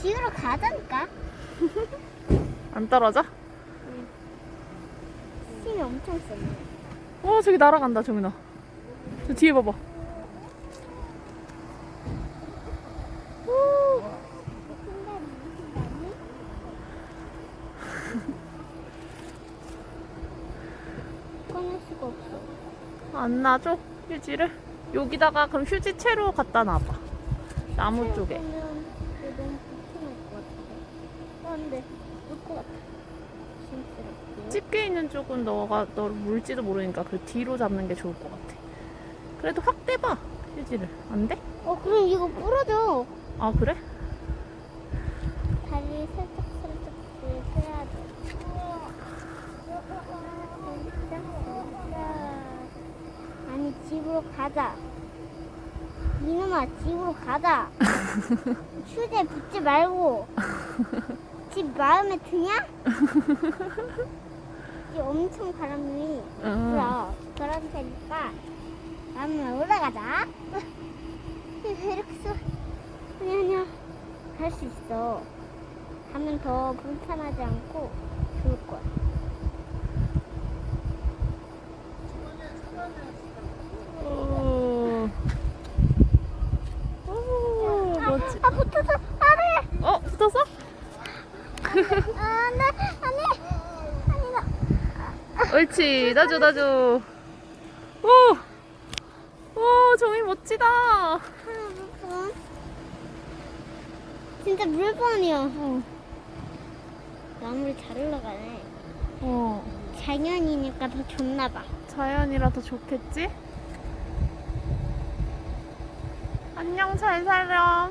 지우러 가자니까. 안 떨어져? 힘이 엄청 세네. 어 저기 날아간다 정민아. 저 뒤에 봐봐. 오, 꺼낼 수가 없어. 안 놔줘 휴지를? 여기다가 그럼 휴지 채로 갖다 놔봐. 나무 쪽에. 그러면 이거 너무 불편할 것 같은데. 아, 근데 물것 같아. 심스럽게. 집게 있는 쪽은 너가 너 물지도 모르니까 그 뒤로 잡는 게 좋을 것 같아 그래도 확 떼봐 휴지를 안 돼? 어, 그럼 이거 부러져. 아 그래? 다리 살짝 살짝 해야 돼. 아니 집으로 가자. 이놈아 집으로 가자. 휴대 붙지 말고. 집 마음에 드냐? 이 엄청 바람이 응. 불어. 그런 테니까 다음에 올라가자. 이렇게 써. 아니 아니야. 할수 있어. 하면 더 불편하지 않고 좋을 거야. 오. 오, 멋지. 아 붙어서 안해. 어, 붙었어? 안돼 안해. 아니다. 옳지. 놔줘, 놔줘. 오! 오, 정이 멋지다. 진짜 물번이야. 어. 나무를 잘 올라가네. 어. 작년이니까 더 좋나 봐. 자연이라 더 좋겠지? 안녕, 잘 살아.